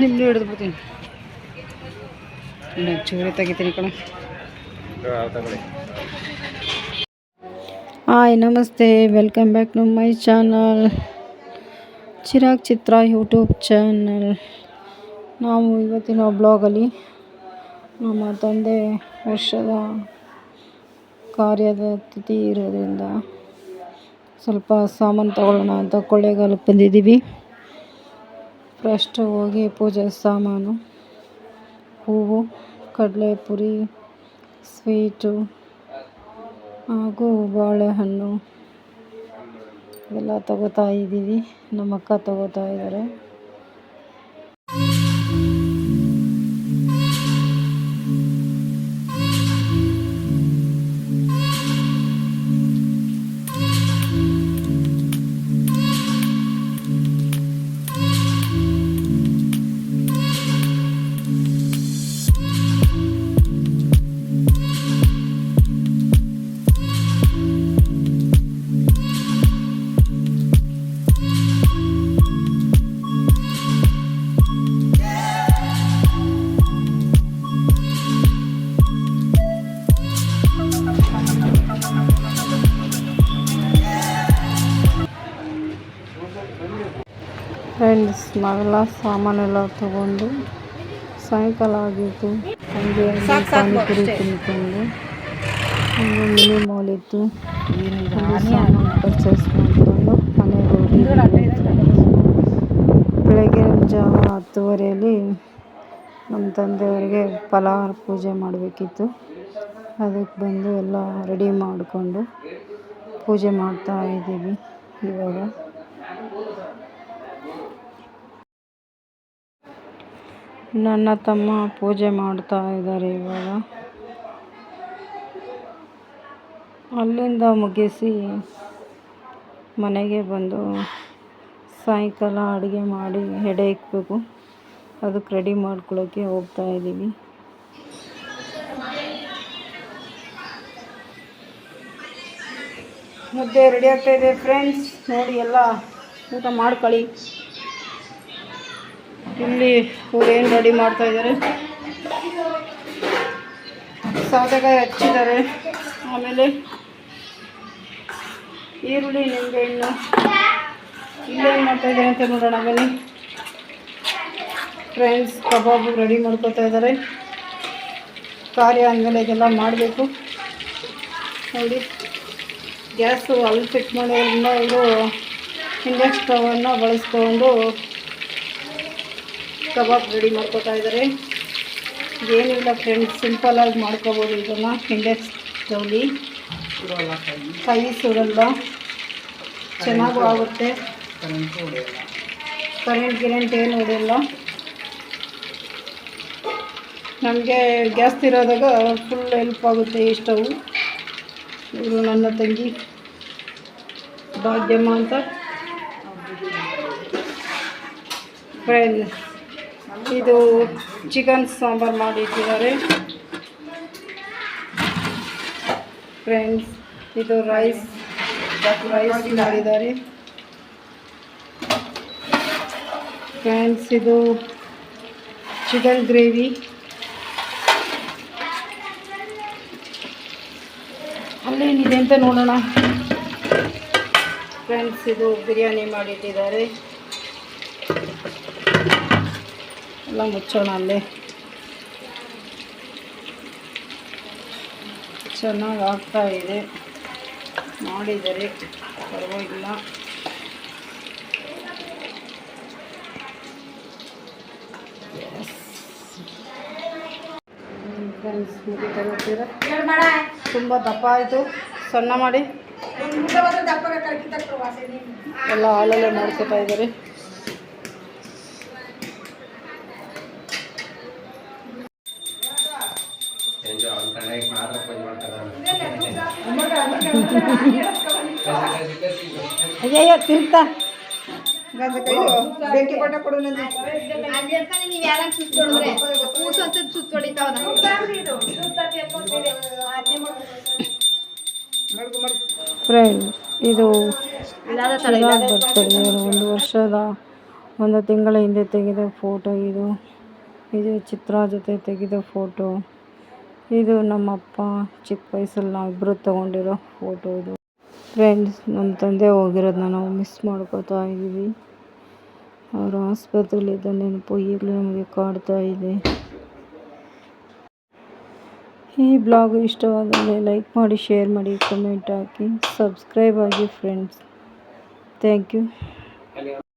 ನಿಮ್ಮದು ಹಿಡಿದು ಬಿಡ್ತೀನಿ. ಚೂರಿ ತೆಗಿತೀನಿ ಕಣ. ಹಾಯ್ ನಮಸ್ತೆ. Welcome back to my channel Chirag Chitra YouTube channel ನಾವು ಇವತ್ತಿನ ಬ್ಲಾಗಲ್ಲಿ ನಮ್ಮ ತಂದೆ ವರ್ಷದ ಕಾರ್ಯದ ತಿಥಿ ಇರೋದರಿಂದ ಸ್ವಲ್ಪ ಸಾಮಾನು ತಗೊಳ್ಳೋಣ ಅಂತ ಕೊಳ್ಳೇಗಾಲಕ್ಕೆ ಬಂದಿದ್ದೀವಿ. ಫಸ್ಟ್ ಹೋಗಿ ಪೂಜೆ ಸಾಮಾನು, ಹೂವು, ಕಡಲೆಪುರಿ, ಸ್ವೀಟು ಹಾಗೂ ಬಾಳೆಹಣ್ಣು ಎಲ್ಲ ತಗೋತಾ ಇದ್ದೀವಿ. ನಮ್ಮ ಅಕ್ಕ ತಗೋತಾ ಇದ್ದಾರೆ. ನಾವೆಲ್ಲ ಸಾಮಾನೆಲ್ಲ ತಗೊಂಡು ಸಾಯಂಕಾಲ ಆಗಿತ್ತು. ಹಂಗೆ ಪಾನಿಪುರಿ ತಿನ್ಕೊಂಡು ಒಂದು ಮಿನಿ ಮಾಲ್ ಇತ್ತು ಸಾಮಾನು ಪರ್ಚೇಸ್ ಮಾಡಿಕೊಂಡು ಮನೆಗೆ ಹೋಗಿ ಬೆಳಗ್ಗೆ ಜಾವ ಹತ್ತುವರೆಯಲ್ಲಿ ನಮ್ಮ ತಂದೆಯವರಿಗೆ ಫಲಹಾರ ಪೂಜೆ ಮಾಡಬೇಕಿತ್ತು. ಅದಕ್ಕೆ ಬಂದು ಎಲ್ಲ ರೆಡಿ ಮಾಡಿಕೊಂಡು ಪೂಜೆ ಮಾಡ್ತಾ ಇದ್ದೀವಿ ಇವಾಗ. ನನ್ನ ತಮ್ಮ ಪೂಜೆ ಮಾಡ್ತಾ ಇದ್ದಾರೆ ಇವಾಗ. ಅಲ್ಲಿಂದ ಮುಗಿಸಿ ಮನೆಗೆ ಬಂದು ಸಾಯಂಕಾಲ ಅಡುಗೆ ಮಾಡಿ ಎಡೆ ಇಕ್ಬೇಕು ಅದಕ್ಕೆ ರೆಡಿ ಮಾಡ್ಕೊಳ್ಳೋಕ್ಕೆ ಹೋಗ್ತಾ ಇದ್ದೀವಿ. ಮುದ್ದೆ ರೆಡಿ ಆಗ್ತಾ ಇದೆ ಫ್ರೆಂಡ್ಸ್ ನೋಡಿ ಎಲ್ಲ ಊಟ ಮಾಡ್ಕೊಳ್ಳಿ. ಇಲ್ಲಿ ಏನು ರೆಡಿ ಮಾಡ್ತಾ ಇದ್ದಾರೆ. ಸೌತೆಕಾಯಿ ಹಚ್ಚಿದ್ದಾರೆ. ಆಮೇಲೆ ಈರುಳ್ಳಿ, ನಿಂಬೆಹಣ್ಣು. ಇಲ್ಲೇನು ಮಾಡ್ತಾ ಇದ್ದಾರೆ ಅಂತ ನೋಡೋಣ, ಬನ್ನಿ. ಫ್ರೆಂಡ್ಸ್, ಕಬಾಬು ರೆಡಿ ಮಾಡ್ಕೋತಾ ಇದ್ದಾರೆ. ಕಾರ್ಯ ಅಂದಮೇಲೆ ಇದೆಲ್ಲ ಮಾಡಬೇಕು. ನೋಡಿ, ಗ್ಯಾಸು ಅಲ್ಲಿ ಫಿಟ್ ಮಾಡೋದ್ರಿಂದ ಇವರು ಇಂಡಕ್ಷನ್ ಸ್ಟವನ್ನು ಬಳಸ್ಕೊಂಡು ಕಬಾಬ್ ರೆಡಿ ಮಾಡ್ಕೋತಾ ಇದ್ದಾರೆ. ಏನಿಲ್ಲ ಫ್ರೆಂಡ್ಸ್ ಸಿಂಪಲಾಗಿ ಮಾಡ್ಕೋಬೋದು ಇದನ್ನು ಇಂಡೆಕ್ಸ್ ಸ್ಟವ್ಲಿ ಕೈ ಸುರಲ್ಲ ಚೆನ್ನಾಗೂ ಆಗುತ್ತೆ. ಕರೆಂಟ್ ಗಿರೆಂಟ್ ಏನು ಹೊಡೆಯಲ್ಲ. ನಮಗೆ ಗ್ಯಾಸ್ ತಿರೋದಾಗ ಫುಲ್ ಹೆಲ್ಪ್ ಆಗುತ್ತೆ ಈ ಸ್ಟವ್ ಇವರು ನನ್ನ ತಂಗಿ. ಭಾಗ್ಯಮ್ಮ ಅಂತ. ಫ್ರೆಂಡ್ ಇದು ಚಿಕನ್ ಸಾಂಬಾರು ಮಾಡಿಟ್ಟಿದ್ದಾರೆ. ಫ್ರೆಂಡ್ಸ್ ಇದು ರೈಸ್ ರೈಸ್ ಮಾಡಿದ್ದಾರೆ. ಫ್ರೆಂಡ್ಸ್ ಇದು ಚಿಕನ್ ಗ್ರೇವಿ ಅಲ್ಲೇನಿದೆ ಅಂತ ನೋಡೋಣ. ಫ್ರೆಂಡ್ಸ್ ಇದು ಬಿರಿಯಾನಿ ಮಾಡಿಟ್ಟಿದ್ದಾರೆ. ಎಲ್ಲ ಮುಚ್ಚೋಣ ಅಲ್ಲೇ. ಚೆನ್ನಾಗಿ ಆಗ್ತಾ ಇದೆ. ಮಾಡಿದರೆ ಪರವಾಗಿಲ್ಲ. ಫ್ರೆಂಡ್ಸ್ ತುಂಬ ದಪ್ಪ ಆಯಿತು. ಸಣ್ಣ ಮಾಡಿ. ಎಲ್ಲ ಹಾಲಲ್ಲೇ ಮಾಡ್ಕೊತಾ ಇದ್ದಾರೆ. ಅಯ್ಯಯ್ಯೋ ತಿಂತ ಬೆಂಕಿ ಪಟ್ಟ ಕೊಡು ನಂದು. ಅಲ್ಲಿ ಇರ್ತಾನೆ ನೀವ್ ಯಾರ ಸುತ್ತೊಡಿದ್ರೆ ಕೂಸು ಅಂತ ಸುತ್ತೊಡಿತಾವದ ಮಡ್ಗು ಮಡ್ಗು ಫ್ರೆಂಡ್ ಇದು ಬರ್ತದೆ ಒಂದು ವರ್ಷದ ಒಂದು ತಿಂಗಳ ಹಿಂದೆ ತೆಗೆದ ಫೋಟೋ ಇದು. ಇದು ಚಿತ್ರ ಜೊತೆ ತೆಗೆದ ಫೋಟೋ ಇದು ನಮ್ಮಪ್ಪ, ಚಿಕ್ಕ ವಯಸ್ಸಲ್ಲಿ ನಾವಿಬ್ಬರು ತೊಗೊಂಡಿರೋ ಫೋಟೋ ಇದು. ಫ್ರೆಂಡ್ಸ್ ನಮ್ಮ ತಂದೆ ಹೋಗಿರೋದನ್ನ ನಾವು ಮಿಸ್ ಮಾಡ್ಕೋತಾ ಇದ್ದೀವಿ ಅವರು ಆಸ್ಪತ್ರೆಯಲ್ಲಿದ್ದ ನೆನಪು ಈಗಲೂ ನಮಗೆ ಕಾಡ್ತಾ ಇದೆ. ಈ ಬ್ಲಾಗ್ ಇಷ್ಟವಾದರೆ ಲೈಕ್ ಮಾಡಿ ಶೇರ್ ಮಾಡಿ ಕಮೆಂಟ್ ಹಾಕಿ ಸಬ್ಸ್ಕ್ರೈಬ್ ಆಗಿ ಫ್ರೆಂಡ್ಸ್ ಥ್ಯಾಂಕ್ ಯು